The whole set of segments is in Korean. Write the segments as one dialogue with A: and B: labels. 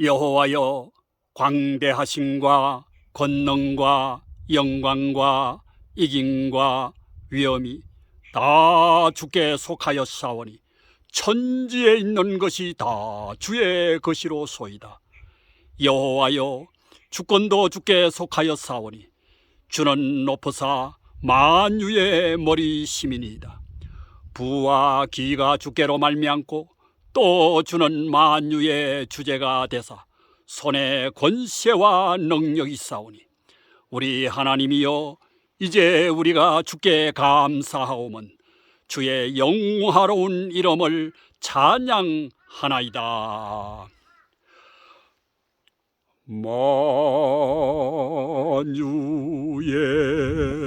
A: 여호와여 광대하심과 권능과 영광과 이김과 위엄이 다 주께 속하였사오니 천지에 있는 것이 다 주의 것이로 소이다. 여호와여 주권도 주께 속하였사오니 주는 높으사 만유의 머리심이니이다. 부와 기가 주께로 말미암고 또 주는 만유의 주제가 되사 손에 권세와 능력이 싸우니 우리 하나님이여 이제 우리가 주께 감사하오면 주의 영화로운 이름을 찬양하나이다. 만유의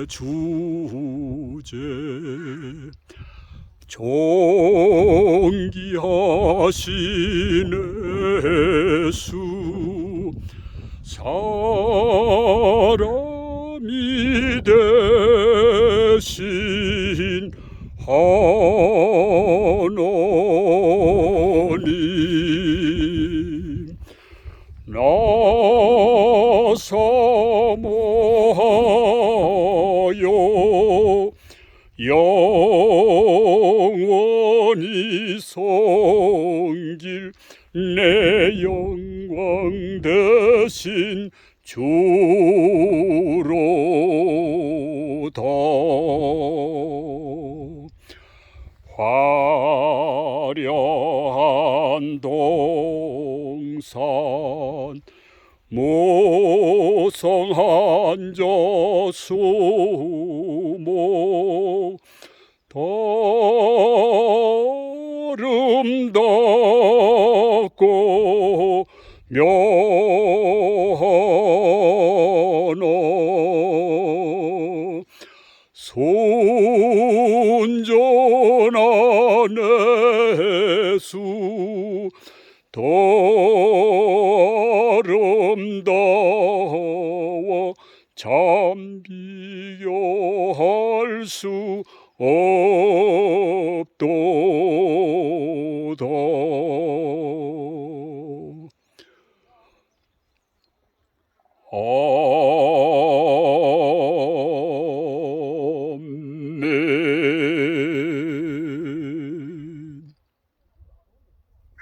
A: 주제 존귀하신 예수. 사람이 되신 하나님. 나 사모하여 영원히 성길 내 영광 대신 주로다. 화려한 동산 모성한 저수목 아름답고 묘하노. 손전한 예수 더 아름다워 참 비교 할 수 없도다.